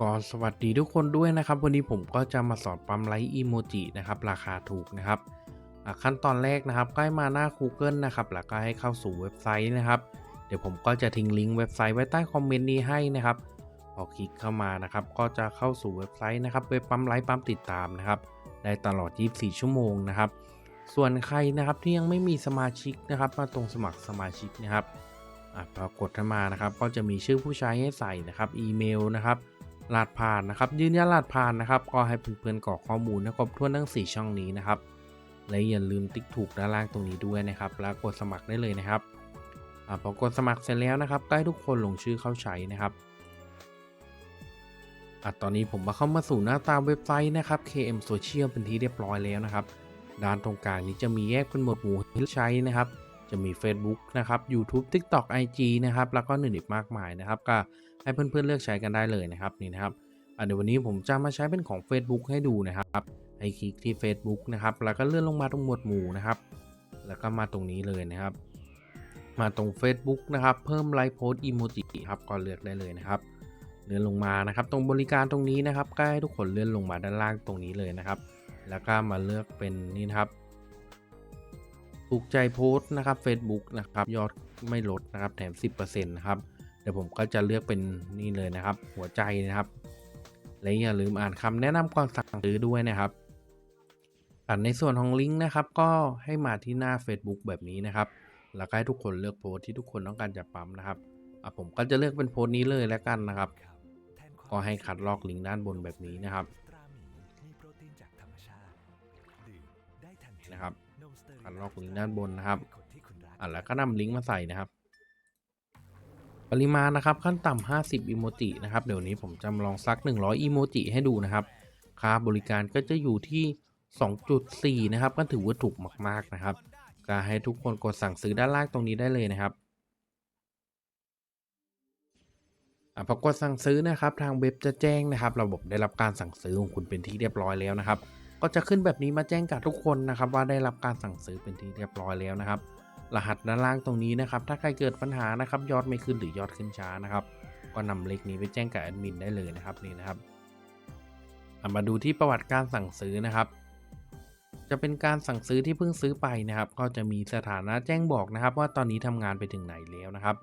ก็สวัสดีทุกคนด้วยนะครับ วันนี้ผมก็จะมาสอนปั๊มไลค์อีโมจินะครับ ราคาถูกนะครับขั้นตอนแรกนะครับก็ให้มาหน้า Google นะครับ แล้วก็ให้เข้าสู่เว็บไซต์นะครับ เดี๋ยวผมก็จะทิ้งลิงก์เว็บไซต์ไว้ใต้คอมเมนต์นี้ให้นะครับพอคลิกเข้ามานะครับ ก็จะเข้าสู่เว็บไซต์นะครับเว็บปั๊มไลค์ปั๊มติดตามนะครับ ได้ตลอด 24 ชั่วโมงนะครับ ส่วนใครนะครับที่ยังไม่มีสมาชิกนะครับ มาตรงสมัครสมาชิกนะครับอะพอกดเข้ามานะครับ ก็จะมีชื่อผู้ใช้ให้ใส่นะครับ อีเมลนะครับ รหัสผ่านนะครับ ยืนยันรหัสผ่านนะครับ ก็ให้เพื่อนๆกรอกข้อมูลให้ครบถ้วนทั้ง 4 ช่องนี้นะครับ และอย่าลืมติ๊กถูกด้านล่างตรงนี้ด้วยนะครับ แล้วกดสมัครได้เลยนะครับอพอกดสมัครเสร็จแล้วนะครับก็ให้ทุกคนลงชื่อเข้าใช้นะครับอะตอนนี้ผมมาเข้ามาสู่หน้าตาเว็บไซต์นะครับ KM Social เป็นที่เรียบร้อยแล้วนะครับ ด้านตรงกลางนี้จะมีแยกเป็นหมวดหมู่ให้ใช้นะครับ จะมี Facebook นะครับ YouTube TikTok IG นะครับ แล้วก็อื่นอีกมากมายนะครับ ก็ให้เพื่อนๆเลือกใช้กันได้เลยนะครับนี่นะครับอะเดี๋ยววันนี้ผมจะมาใช้เป็นของ Facebook ให้ดูนะครับให้คลิกที่ Facebook นะครับ แล้วก็เลื่อนลงมาตรงหมวดหมู่นะครับ แล้วก็มาตรงนี้เลยนะครับ มาตรง Facebook นะครับ เพิ่มไลค์โพสอีโมจิครับก็เลือกได้เลยนะครับ เลื่อนลงมานะครับ ตรงบริการตรงนี้นะครับก็ให้ทุกคนเลื่อนลงมาด้านล่างตรงนี้เลยนะครับ แล้วก็มาเลือกเป็นนี่นะครับ ถูกใจโพสต์นะครับ Facebook นะครับ ยอดไม่ลดนะครับ แถม 10%นะครับ เดี๋ยวผมก็จะเลือกเป็นนี่เลยนะครับ หัวใจนะครับ และอย่าลืมอ่านคำแนะนำก่อนสั่งซื้อด้วยนะครับอันในส่วนของลิงก์นะครับ ก็ให้มาที่หน้า Facebook แบบนี้นะครับ แล้วก็ให้ทุกคนเลือกโพสต์ที่ทุกคนต้องการจะปั๊มนะครับอะผมก็จะเลือกเป็นโพสต์นี้เลยแล้วกันนะครับ ก็ให้คัดลอกลิงก์ด้านบนแบบนี้นะครับนะครับ คัดลอกลิงก์ด้านบนนะครับอะแล้วก็นำลิงก์มาใส่นะครับ ปริมาณนะครับขั้นต่ำ50อีโมจินะครับเดี๋ยวนี้ผมจำลองซัก 100อีโมจิให้ดูนะครับ ค่าบริการก็จะอยู่ที่ 2.4 นะครับ ก็ถือว่าถูกมากๆนะครับก็ให้ทุกคนกดสั่งซื้อด้านล่างตรงนี้ได้เลยนะครับอะพอกดสั่งซื้อนะครับทางเว็บจะแจ้งนะครับ ระบบได้รับการสั่งซื้อของคุณเป็นที่เรียบร้อยแล้วนะครับ ก็จะขึ้นแบบนี้มาแจ้งกับทุกคนนะครับ ว่าได้รับการสั่งซื้อเป็นที่เรียบร้อยแล้วนะครับ รหัสด้านล่างตรงนี้นะครับ ถ้าใครเกิดปัญหานะครับ ยอดไม่ขึ้นหรือยอดขึ้นช้านะครับ ก็นำเลขนี้ไปแจ้งกับแอดมินได้เลยนะครับนี่นะครับอะมาดูที่ประวัติการสั่งซื้อนะครับ จะเป็นการสั่งซื้อที่เพิ่งซื้อไปนะครับ ก็จะมีสถานะแจ้งบอกนะครับ ว่าตอนนี้ทำงานไปถึงไหนแล้วนะครับ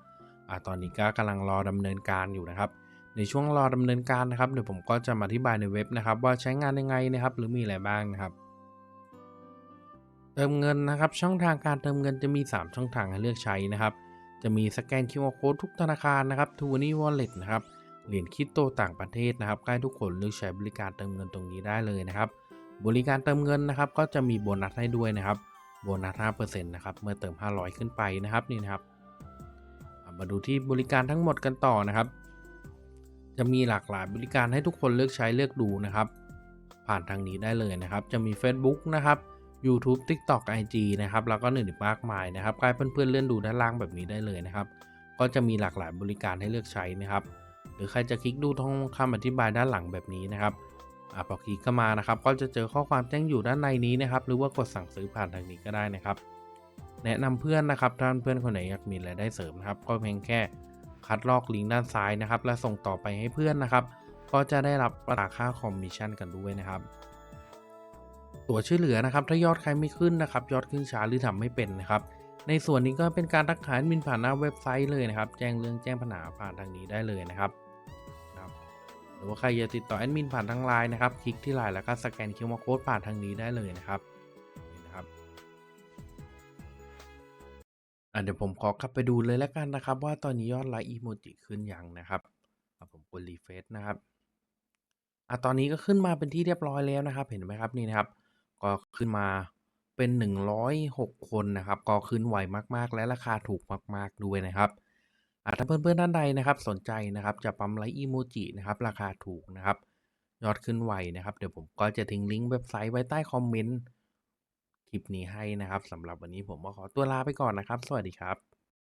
อะตอนนี้ก็กำลังรอดำเนินการอยู่นะครับ ในช่วงรอดำเนินการนะครับเดี๋ยวผมก็จะมาอธิบายในเว็บนะครับ ว่าใช้งานยังไงนะครับ หรือมีอะไรบ้างนะครับ เติมเงินนะครับ ช่องทางการเติมเงินจะมี 3 ช่องทางให้เลือกใช้นะครับ จะมีสแกน QR Code ทุกธนาคารนะครับทูนี่วอลเล็ตนะครับเหรียญคริปโตต่างประเทศนะครับใกล้ทุกคนเลือกใช้บริการเติมเงินตรงนี้ได้เลยนะครับ บริการเติมเงินนะครับ ก็จะมีโบนัสให้ด้วยนะครับโบนัส5%นะครับเมื่อเติม 500 ขึ้นไปนะครับนี่นะครับ มาดูที่บริการทั้งหมดกันต่อนะครับ จะมีหลากหลายบริการให้ทุกคนเลือกใช้เลือกดูนะครับ ผ่านทางนี้ได้เลยนะครับ จะมี Facebook นะครับ YouTube TikTok IG นะครับ แล้วก็อื่นอีกมากมายนะครับใกล้เพื่อนๆเลื่อนดูด้านล่างแบบนี้ได้เลยนะครับ ก็จะมีหลากหลายบริการให้เลือกใช้นะครับ หรือใครจะคลิกดูท้องคำอธิบายด้านหลังแบบนี้นะครับอะพอคลิกเข้ามานะครับ ก็จะเจอข้อความแจ้งอยู่ด้านในนี้นะครับ หรือว่ากดสั่งซื้อผ่านทางนี้ก็ได้นะครับ แนะนำเพื่อนนะครับถ้าเพื่อนคนไหนอยากมีรายได้เสริมนะครับ ก็เพียงแค่ คัดลอกลิงก์ด้านซ้ายนะครับ และส่งต่อไปให้เพื่อนนะครับ ก็จะได้รับปราค่าคอมมิชชั่นกันด้วยนะครับ ตัวช่วยเหลือนะครับ ถ้ายอดใครไม่ขึ้นนะครับ ยอดขึ้นช้าหรือทำไม่เป็นนะครับ ในส่วนนี้ก็เป็นการทักหาแอดมินผ่านหน้าเว็บไซต์เลยนะครับ แจ้งเรื่องแจ้งปัญหาผ่านทางนี้ได้เลยนะครับหรือว่าใครอยากติดต่อแอดมินผ่านทางไลน์นะครับ คลิกที่ไลน์แล้วก็สแกนคิวอาร์โค้ดผ่านทางนี้ได้เลยนะครับนะครับ อะเดี๋ยวผมขอกลับไปดูเลยแล้วกันนะครับว่า ตอนนี้ยอดไลค์อีโมจิขึ้นยังนะครับอะผมกดรีเฟซนะครับ อะตอนนี้ก็ขึ้นมาเป็นที่เรียบร้อยแล้วนะครับ เห็นไหมครับนี่นะครับ ก็ขึ้นมาเป็น 106 คนนะครับ ก็ขึ้นไวมากๆ และราคาถูกมาก ๆ ด้วยนะครับอะถ้าเพื่อนๆท่านใดนะครับ สนใจนะครับจะปั๊มไลค์อีโมจินะครับ ราคาถูกนะครับ ยอดขึ้นไวนะครับ เดี๋ยวผมก็จะทิ้งลิงก์เว็บไซต์ไว้ใต้คอมเมนต์ คลิปนี้ให้นะครับสำหรับวันนี้ผมก็ขอตัวลาไปก่อนนะครับ สวัสดีครับ